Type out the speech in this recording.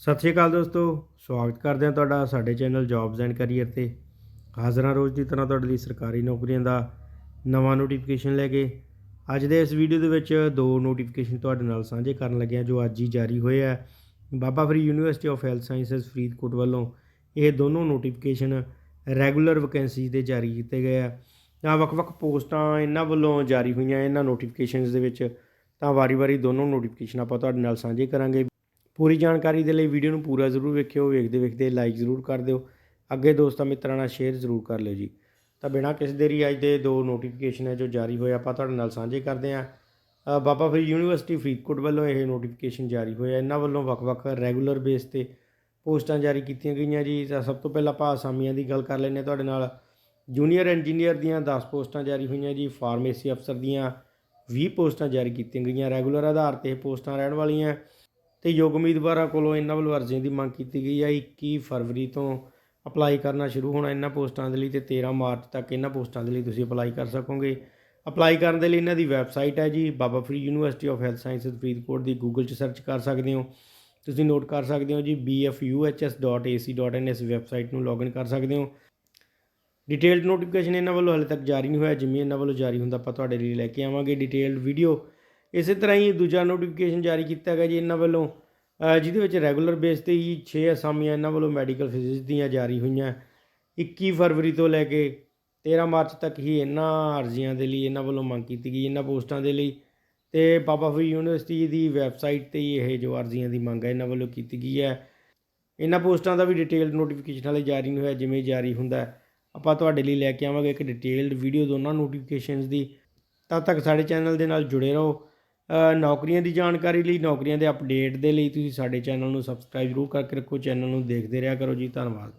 ਸਤਿ ਸ਼੍ਰੀ ਅਕਾਲ ਦੋਸਤੋ, ਸਵਾਗਤ ਕਰਦੇ ਹਾਂ ਤੁਹਾਡਾ ਸਾਡੇ ਚੈਨਲ ਜੌਬਸ ਐਂਡ ਕੈਰੀਅਰ ਤੇ। ਹਾਜ਼ਰਾਂ ਰੋਜ਼ ਦੀ ਤਰ੍ਹਾਂ ਤੁਹਾਡੇ ਲਈ ਸਰਕਾਰੀ ਨੌਕਰੀਆਂ ਦਾ ਨਵਾਂ ਨੋਟੀਫਿਕੇਸ਼ਨ ਲੈ ਕੇ ਅੱਜ ਦੇ ਇਸ ਵੀਡੀਓ ਦੇ ਵਿੱਚ ਦੋ ਨੋਟੀਫਿਕੇਸ਼ਨ ਤੁਹਾਡੇ ਨਾਲ ਸਾਂਝੇ ਕਰਨ ਲੱਗਿਆ ਜੋ ਅੱਜ ਹੀ ਜਾਰੀ ਹੋਏ ਆ। Baba Farid university of health sciences Faridkot ਵੱਲੋਂ ਇਹ ਦੋਨੋਂ ਨੋਟੀਫਿਕੇਸ਼ਨ ਰੈਗੂਲਰ ਵੈਕੈਂਸੀ ਦੇ ਜਾਰੀ ਕੀਤੇ ਗਏ ਆ। ਤਾਂ ਵੱਖ-ਵੱਖ ਪੋਸਟਾਂ ਇਹਨਾਂ ਵੱਲੋਂ ਜਾਰੀ ਹੋਈਆਂ ਇਹਨਾਂ ਨੋਟੀਫਿਕੇਸ਼ਨਸ ਦੇ ਵਿੱਚ, ਤਾਂ ਵਾਰੀ-ਵਾਰੀ ਦੋਨੋਂ ਨੋਟੀਫਿਕੇਸ਼ਨ ਆਪਾਂ ਤੁਹਾਡੇ ਨਾਲ ਸਾਂਝੇ ਕਰਾਂਗੇ। ਪੂਰੀ ਜਾਣਕਾਰੀ ਦੇ ਲਈ ਵੀਡੀਓ ਨੂੰ ਪੂਰਾ ਜ਼ਰੂਰ ਵੇਖਿਓ, ਵੇਖਦੇ ਵੇਖਦੇ ਲਾਈਕ ਜ਼ਰੂਰ ਕਰ ਦਿਓ। ਅੱਗੇ ਦੋਸਤਾਂ ਮਿੱਤਰਾਂ ਨਾਲ ਸ਼ੇਅਰ ਜ਼ਰੂਰ ਕਰ ਲਿਓ ਜੀ। ਤਾਂ ਬਿਨਾਂ ਕਿਸੇ ਦੇਰੀ ਅੱਜ ਦੇ ਦੋ ਨੋਟੀਫਿਕੇਸ਼ਨ ਹੈ ਜੋ ਜਾਰੀ ਹੋਏ ਆਪਾਂ ਤੁਹਾਡੇ ਨਾਲ ਸਾਂਝੇ ਕਰਦੇ ਹਾਂ। ਬਾਬਾ ਫਰੀਦ ਯੂਨੀਵਰਸਿਟੀ ਫਰੀਦਕੋਟ ਵੱਲੋਂ ਇਹ ਨੋਟੀਫਿਕੇਸ਼ਨ ਜਾਰੀ ਹੋਇਆ। ਇਹਨਾਂ ਵੱਲੋਂ ਵੱਖ-ਵੱਖ ਰੈਗੂਲਰ ਬੇਸ ਤੇ ਪੋਸਟਾਂ ਜਾਰੀ ਕੀਤੀਆਂ ਗਈਆਂ ਜੀ। ਤਾਂ ਸਭ ਤੋਂ ਪਹਿਲਾਂ ਆਪਾਂ ਅਸਾਮੀਆਂ ਦੀ ਗੱਲ ਕਰ ਲੈਂਦੇ ਹਾਂ ਤੁਹਾਡੇ ਨਾਲ। ਜੂਨੀਅਰ ਇੰਜੀਨੀਅਰ ਦੀਆਂ 10 ਪੋਸਟਾਂ ਜਾਰੀ ਹੋਈਆਂ ਜੀ। ਫਾਰਮੇਸੀ ਅਫਸਰ ਦੀਆਂ 20 ਪੋਸਟਾਂ ਜਾਰੀ ਕੀਤੀਆਂ ਗਈਆਂ। ਰੈਗੂਲਰ ਆਧਾਰ ਤੇ ਇਹ ਪੋਸਟਾਂ ਰਹਿਣ ਵਾਲੀਆਂ। ਤੇ ਯੋਗ ਉਮੀਦਵਾਰਾਂ ਕੋਲੋਂ ਇਹਨਾਂ ਵੱਲੋਂ ਅਰਜ਼ੀਆਂ ਦੀ ਮੰਗ ਕੀਤੀ ਗਈ ਹੈ 21 ਫਰਵਰੀ ਤੋਂ ਅਪਲਾਈ ਕਰਨਾ ਸ਼ੁਰੂ ਹੋਣਾ ਇਹਨਾਂ ਪੋਸਟਾਂ ਦੇ ਲਈ ਤੇ 13 ਮਾਰਚ ਤੱਕ ਇਹਨਾਂ ਪੋਸਟਾਂ ਦੇ ਲਈ ਤੁਸੀਂ ਅਪਲਾਈ ਕਰ ਸਕੋਗੇ। ਅਪਲਾਈ ਕਰਨ ਦੇ ਲਈ ਇਹਨਾਂ ਦੀ ਵੈਬਸਾਈਟ ਹੈ ਜੀ, Baba Farid university of health sciences Faridkot the Google 'ਚ ਸਰਚ ਕਰ ਸਕਦੇ ਹੋ। ਤੁਸੀਂ ਨੋਟ ਕਰ ਸਕਦੇ ਹੋ ਜੀ bfuhs.ac.in ਇਸ ਵੈਬਸਾਈਟ ਨੂੰ ਲੌਗਇਨ ਕਰ ਸਕਦੇ ਹੋ। ਡਿਟੇਲਡ ਨੋਟੀਫਿਕੇਸ਼ਨ ਇਹਨਾਂ ਵੱਲੋਂ ਹਾਲੇ ਤੱਕ ਜਾਰੀ ਨਹੀਂ ਹੋਇਆ। ਜਿਵੇਂ ਇਹਨਾਂ ਵੱਲੋਂ ਜਾਰੀ ਹੁੰਦਾ ਆਪਾਂ ਤੁਹਾਡੇ ਲਈ ਲੈ ਕੇ ਆਵਾਂਗੇ ਡਿਟੇਲਡ ਵੀਡੀਓ। ਇਸੇ ਤਰ੍ਹਾਂ ਹੀ ਦੂਜਾ ਨੋਟੀਫਿਕੇਸ਼ਨ ਜਾਰੀ ਕੀਤਾ ਗਿਆ ਜੀ ਇਹਨਾਂ ਵੱਲੋਂ ਜਿਹਦੇ ਵਿੱਚ ਰੈਗੂਲਰ ਬੇਸ ਤੇ ਹੀ 6 ਅਸਾਮੀਆਂ ਇਹਨਾਂ ਵੱਲੋਂ ਮੈਡੀਕਲ ਫਿਜ਼ਿਕਸ ਦੀਆਂ ਜਾਰੀ ਹੋਈਆਂ। 21 ਫਰਵਰੀ ਤੋਂ ਲੈ ਕੇ 13 ਮਾਰਚ ਤੱਕ ਹੀ ਇਹਨਾਂ ਅਰਜ਼ੀਆਂ ਦੇ ਲਈ ਇਹਨਾਂ ਵੱਲੋਂ ਮੰਗ ਕੀਤੀ ਗਈ, ਇਹਨਾਂ ਪੋਸਟਾਂ ਦੇ ਲਈ। ਤੇ ਬਾਬਾ ਫਰੀਦ ਯੂਨੀਵਰਸਿਟੀ ਦੀ ਵੈਬਸਾਈਟ ਤੇ ਹੀ ਇਹ ਜੋ ਅਰਜ਼ੀਆਂ ਦੀ ਮੰਗ ਹੈ, ਇਹਨਾਂ ਵੱਲੋਂ ਕੀਤੀ ਗਈ ਹੈ। ਇਹਨਾਂ ਪੋਸਟਾਂ ਦਾ ਵੀ ਡਿਟੇਲਡ ਨੋਟੀਫਿਕੇਸ਼ਨ ਹਾਲੇ ਜਾਰੀ ਨਹੀਂ ਹੋਇਆ, ਜਿਵੇਂ ਜਾਰੀ ਹੁੰਦਾ ਆਪਾਂ ਤੁਹਾਡੇ ਲਈ ਲੈ ਕੇ ਆਵਾਂਗੇ ਇੱਕ ਡਿਟੇਲਡ ਵੀਡੀਓ ਦੋਨਾਂ ਨੋਟੀਫਿਕੇਸ਼ਨਸ ਦੀ। ਤਦ ਤੱਕ ਸਾਡੇ ਚੈਨਲ ਦੇ ਨਾਲ ਜੁੜੇ ਰਹੋ। ਨੌਕਰੀਆਂ ਦੀ ਜਾਣਕਾਰੀ ਲਈ, ਨੌਕਰੀਆਂ ਦੇ ਅਪਡੇਟ ਦੇ ਲਈ ਤੁਸੀਂ ਸਾਡੇ ਚੈਨਲ ਨੂੰ ਸਬਸਕ੍ਰਾਈਬ ਜ਼ਰੂਰ ਕਰਕੇ ਰੱਖੋ ਚੈਨਲ ਨੂੰ ਦੇਖਦੇ ਰਿਹਾ ਕਰੋ ਜੀ, ਧੰਨਵਾਦ।